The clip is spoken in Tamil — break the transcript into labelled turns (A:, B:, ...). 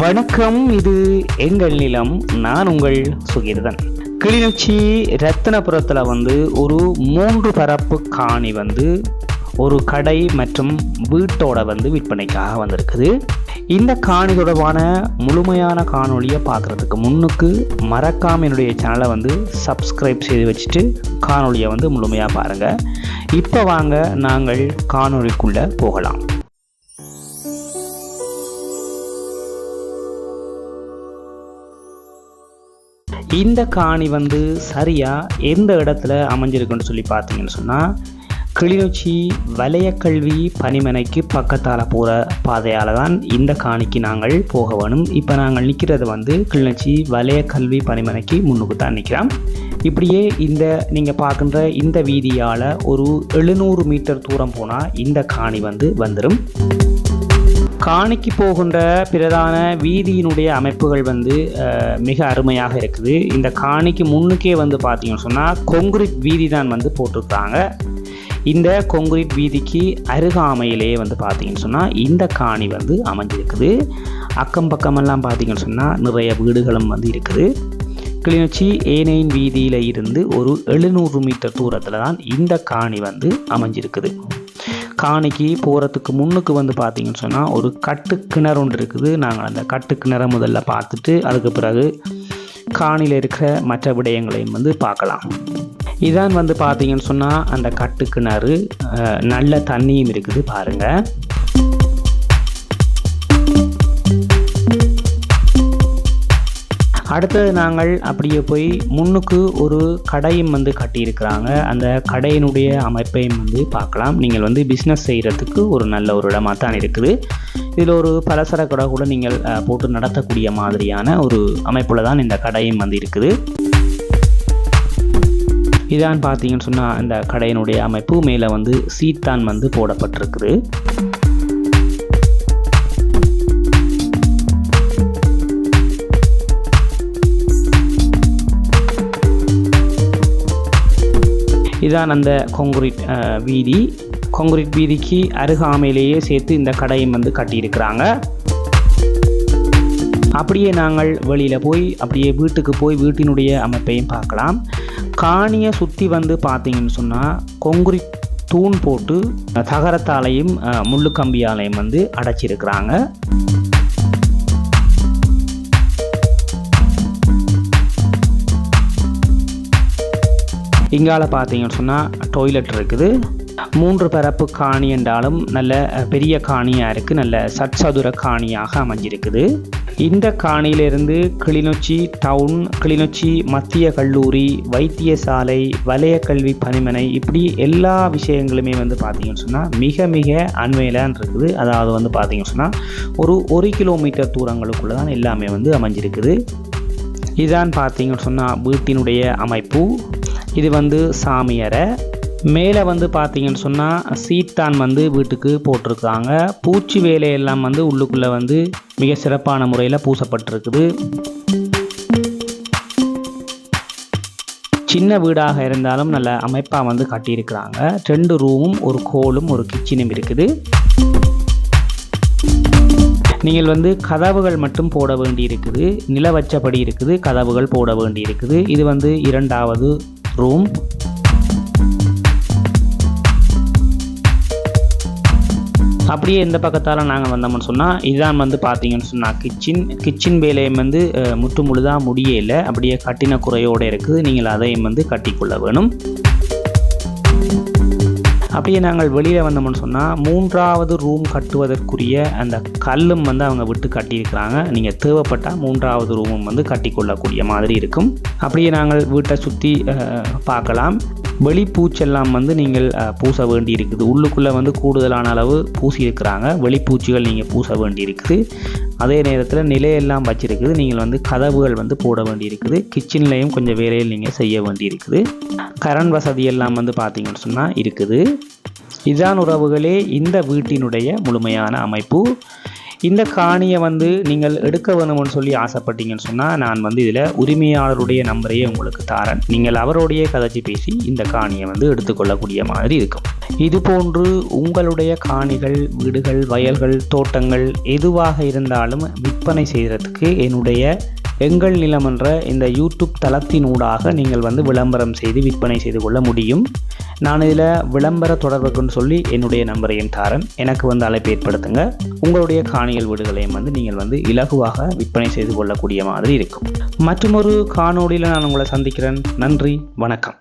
A: வணக்கம் இது எங்கள் நிலம் நான் உங்கள் சுகிர்தன். கிளிநொச்சி ரத்தனபுரத்தில் வந்து ஒரு மூன்று பரப்பு காணி வந்து ஒரு கடை மற்றும் வீட்டோட வந்து விற்பனைக்காக வந்திருக்குது. இந்த காணி தொடர்பான முழுமையான காணொலியை பார்க்குறதுக்கு முன்னுக்கு மறக்காம என்னுடைய சேனலை வந்து சப்ஸ்கிரைப் செய்து வச்சுட்டு காணொலியை வந்து முழுமையாக பாருங்கள் இப்போ வாங்க நாங்கள் காணொளிக்குள்ளே போகலாம். இந்த காணி வந்து சரியாக எந்த இடத்துல அமைஞ்சிருக்குன்னு சொல்லி பார்த்தீங்கன்னு சொன்னால் கிளிநொச்சி வலயக்கல்வி பணிமனைக்கு பக்கத்தால் போகிற பாதையால் தான் இந்த காணிக்கு நாங்கள் போக வேணும். இப்போ நாங்கள் நிற்கிறது வந்து கிளிநொச்சி வலயக்கல்வி பணிமனைக்கு முன்னுக்கு தான் நிற்கிறோம் இப்படியே இந்த நீங்கள் பார்க்குற இந்த வீதியால் ஒரு எழுநூறு மீட்டர் தூரம் போனால் இந்த காணி வந்து வந்துடும் காணிக்கு போகின்ற பிரதான வீதியினுடைய அமைப்புகள் வந்து மிக அருமையாக இருக்குது. இந்த காணிக்கு முன்னுக்கே வந்து பார்த்தீங்கன்னு சொன்னால் கொங்குரிட் வீதி தான் வந்து போட்டிருக்காங்க. இந்த கொங்குரிட் வீதிக்கு அருகாமையிலேயே வந்து பார்த்தீங்கன்னு சொன்னால் இந்த காணி வந்து அமைஞ்சிருக்குது அக்கம் பக்கமெல்லாம் பார்த்தீங்கன்னு சொன்னால் நிறைய வீடுகளும் வந்து இருக்குது. கிளிநொச்சி ஏனையின் வீதியில் இருந்து ஒரு எழுநூறு மீட்டர் தூரத்தில் தான் இந்த காணி வந்து அமைஞ்சிருக்குது. காணிக்கு போகிறதுக்கு முன்னுக்கு வந்து பார்த்தீங்கன்னு சொன்னால் ஒரு கட்டு கிணறு ஒன்று இருக்குது. நாங்கள் அந்த கட்டு கிணறை முதல்ல பார்த்துட்டு அதுக்கு பிறகு காணியில் இருக்கிற மற்ற விடயங்களையும் வந்து பார்க்கலாம். இதான் வந்து பார்த்தீங்கன்னு சொன்னால் அந்த கட்டு கிணறு நல்ல தண்ணியும் இருக்குது பாருங்கள் அடுத்தது நாங்கள் அப்படியே போய் முன்னுக்கு ஒரு கடையும் வந்து கட்டியிருக்கிறாங்க. அந்த கடையினுடைய அமைப்பையும் வந்து பார்க்கலாம். நீங்கள் வந்து பிஸ்னஸ் செய்கிறதுக்கு ஒரு நல்ல ஒரு இடமாக தான் இருக்குது. இதில் ஒரு பலசர கடை கூட நீங்கள் போட்டு நடத்தக்கூடிய மாதிரியான ஒரு அமைப்பில் தான் இந்த கடையும் வந்து இருக்குது. இதான் பார்த்தீங்கன்னு சொன்னால் இந்த கடையினுடைய அமைப்பு. மேலே வந்து சீட் வந்து போடப்பட்டிருக்குது. இதான் அந்த கொங்குரிட் வீதி. கொங்குரிட் வீதிக்கு அருகாமையிலேயே சேர்த்து இந்த கடையும் வந்து கட்டியிருக்கிறாங்க. அப்படியே நாங்கள் வெளியில் போய் அப்படியே வீட்டுக்கு போய் வீட்டினுடைய அமைப்பையும் பார்க்கலாம். காணியை சுற்றி வந்து பார்த்தீங்கன்னு சொன்னால் கொங்குரிட் தூண் போட்டு தகரத்தாலையும் முள்ளுக்கம்பியாலையும் முள்ளு கம்பியாலையும் வந்து அடைச்சிருக்கிறாங்க. இங்கால பார்த்தீங்கன்னு சொன்னால் டொய்லெட் இருக்குது. மூன்று பரப்பு காணி என்றாலும் நல்ல பெரிய காணியாக இருக்குது நல்ல சட்சதுர காணியாக அமைஞ்சிருக்குது. இந்த காணியிலிருந்து கிளிநொச்சி டவுன் கிளிநொச்சி மத்திய கல்லூரி வைத்தியசாலை வலய கல்வி பணிமனை இப்படி எல்லா விஷயங்களுமே வந்து பார்த்தீங்கன்னு சொன்னால் மிக மிக அண்மையிலான் இருக்குது. அதாவது வந்து பார்த்தீங்கன்னு சொன்னால் ஒரு ஒரு கிலோமீட்டர் தூரங்களுக்குள்ள தான் எல்லாமே வந்து அமைஞ்சிருக்குது. இதான் பார்த்தீங்கன்னு சொன்னால் வீட்டினுடைய அமைப்பு. இது வந்து சாமியறை மேலே வந்து பார்த்தீங்கன்னு சொன்னால் சீத்தான் வந்து வீட்டுக்கு போட்டிருக்காங்க. பூச்சி வேலையெல்லாம் வந்து உள்ளுக்குள்ளே வந்து மிக சிறப்பான முறையில் பூசப்பட்டிருக்குது. சின்ன வீடாக இருந்தாலும் நல்ல அமைப்பாக வந்து கட்டியிருக்கிறாங்க. ரெண்டு ரூமும் ஒரு கோலும் ஒரு கிச்சனும் இருக்குது. நீங்கள் வந்து கதவுகள் மட்டும் போட வேண்டி இருக்குது நில வச்சபடி இருக்குது. கதவுகள் போட வேண்டி இருக்குது இது வந்து இரண்டாவது ரூம் அப்படியே இந்த பக்கத்தால் நாங்கள் வந்தோம்னு சொன்னால் இதுதான் வந்து பார்த்தீங்கன்னு சொன்னால் கிச்சன் கிச்சன் வேலையும் வந்து முற்று முழுதாக முடியலை. அப்படியே கட்டின குறையோடு இருக்குது. நீங்கள் அதையும் வந்து கட்டிக்கொள்ள வேணும். அப்படியே நாங்கள் வெளியில் வந்தோம்னு சொன்னால் மூன்றாவது ரூம் கட்டுவதற்குரிய அந்த கல்லும் வந்து அவங்க விட்டு கட்டியிருக்கிறாங்க. நீங்கள் தேவைப்பட்டால் மூன்றாவது ரூமும் வந்து கட்டிக்கொள்ளக்கூடிய மாதிரி இருக்கும். அப்படியே நாங்கள் வீட்டை சுற்றி பார்க்கலாம். வெளிப்பூச்செல்லாம் வந்து நீங்கள் பூச வேண்டி இருக்குது உள்ளுக்குள்ளே வந்து கூடுதலான அளவு பூசி இருக்கிறாங்க வெளிப்பூச்சிகள் நீங்கள் பூச வேண்டி இருக்குது அதே நேரத்தில் நிலையெல்லாம் வச்சுருக்குது. நீங்கள் வந்து கதவுகள் வந்து போட வேண்டி இருக்குது கிச்சன்லேயும் கொஞ்சம் வேலையில் நீங்கள் செய்ய வேண்டியிருக்குது. கரண் கரண்ட் வசதி எல்லாம் வந்து பார்த்திங்கன்னு சொன்னால் இருக்குது. இதான் உறவுகளே இந்த வீட்டினுடைய முழுமையான அமைப்பு. இந்த காணியை வந்து நீங்கள் எடுக்க வேணும்னு சொல்லி ஆசைப்பட்டீங்கன்னு சொன்னால் நான் வந்து இதில் உரிமையாளருடைய நம்பரையே உங்களுக்கு தாரேன். நீங்கள் அவரோடைய கதைச்சி பேசி இந்த காணியை வந்து எடுத்துக்கொள்ளக்கூடிய மாதிரி இருக்கும். இது போன்று உங்களுடைய காணிகள் வீடுகள் வயல்கள் தோட்டங்கள் எதுவாக இருந்தாலும் விற்பனை செய்கிறதுக்கு என்னுடைய எங்கள் நிலம் என்ற இந்த யூடியூப் தளத்தினூடாக நீங்கள் வந்து விளம்பரம் செய்து விற்பனை செய்து கொள்ள முடியும். நான் இதில் விளம்பர தொடர்புக்குன்னு சொல்லி என்னுடைய நம்பரையும் தாரன் எனக்கு வந்து அழைப்பு ஏற்படுத்துங்க. உங்களுடைய காணிகள் வீடுகளையும் வந்து நீங்கள் வந்து இலகுவாக விற்பனை செய்து கொள்ளக்கூடிய மாதிரி இருக்கும். மற்றொரு காணொலியில் நான் உங்களை சந்திக்கிறேன். நன்றி வணக்கம்.